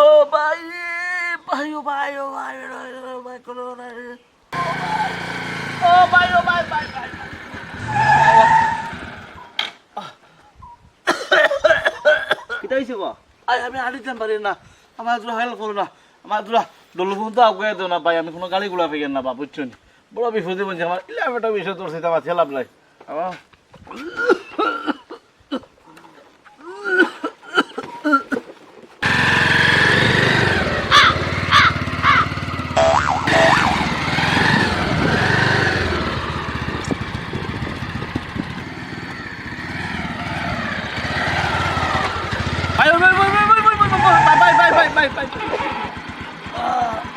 ও ভাই ভাই ও ভাই ও ভাই ও ভাই করো না। ও ভাই ও ভাই ভাই ভাই কিটা হইছে গো আই আমি আড়ি দিতে পারি না। আমার দুরা হেল্প করো না। আমার দুরা ডলফোন তো আগুয়ে দেও না ভাই। আমি কোনো গাড়ি গুলা ফেকেন না বা বুঝছেন বড় বিপদে বলছি আমার ইলামেটা বিষয় তোর সাথে আমার ছেলাপ নাই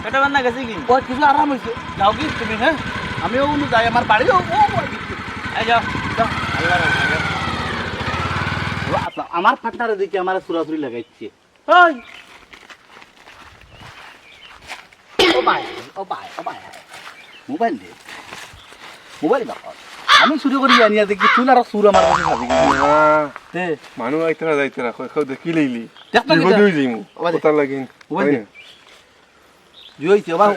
পেটা বান্না গেছে কি? ওই কিছু আরাম হয়েছে যাও কি তুমি হ্যাঁ আমিও যাই আমার ও। এই যাও যাও। ও, আপনা- আমার পার্টনারে দেখি আমার চুরাচুরি লাগাইছে। ওই ও ভাই ও ভাই ও ভাই মোবাইল দে। মোবাইল দেখো আমি চুরি করি আনিয়া দেখি তুই আর চুর আমার কাছে ভাবি দে মানুহ আইতরা যাইতরা কই খাও দেখি লইলি? দেখতা বিপদ কিটা? হই কথা লাগিন। হয় না? জুইছে বাবা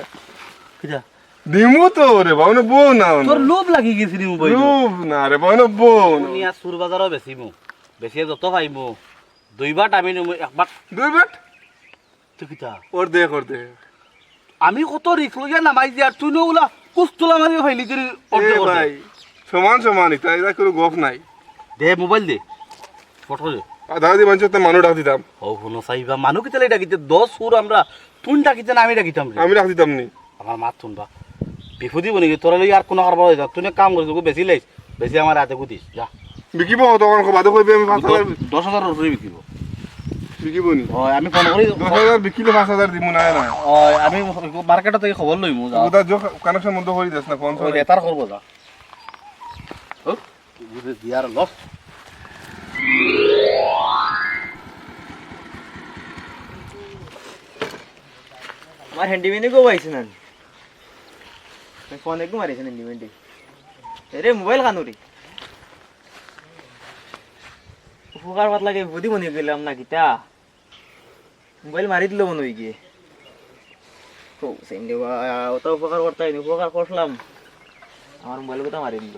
কিটা? দিমু তো রে বাউন বউ না তোর লোভ লাগি গেছে নি মোবাইল রূপ না রে বাউন বউ নিয়া সুর বাজারও বেচিমু বেচিয়ে যত পাইমু দুইবার নিমু একবার দুই বেট? তুই কিটা? ওর দে কর দে। আমি কত রিক্স লইয়া নামাই যে আর তুই নগুলা কুস্তলা মারি ফাইলি তুই ভাই। সমান সমান ইতা এটা কোনো গপ নাই। দে মোবাইল দে। ফটো দে। আধা দি বাঞ্চ তো মানুষ ডাক দিতাম। ও হনো সাইবা মানু কিতে লাই ডাকিতে দশ সুর আমরা তুন ডাকিতে না আমি ডাকিতাম আমি ডাক দিতাম নি। আমার মাত শুনবা বিপদি বনি তোরা লই আর কোনো কারবার হয়ে যা। তুই কাম করিস বেশি লাইস বেশি আমার হাতে গুতিস যা। বিকিব তখন বাদে কইবে আমি পাঁচ হাজার দশ হাজার উপরে বিকিব। বিকিব নি? হয় আমি ফোন করি দশ হাজার বিকিলে পাঁচ হাজার দিমু না হয় আমি মার্কেটত খবর লইমু যা। কানেকশন বন্ধ করে দিস না ফোন রেতার করব যা। We are lost. আমার হ্যান্ডি মেন্ডি কেউ না ফোন একটু মারিয়েছেন হ্যান্ডি মেন্ডি মোবাইল কানুরি উপকার পাত লাগে বুদ্ধি মনে গেলাম না গীতা মোবাইল মারি দিল মনে হয়ে গিয়ে তো সেন দেবা অত উপকার করতে উপকার করলাম আমার মোবাইল কোথাও মারিনি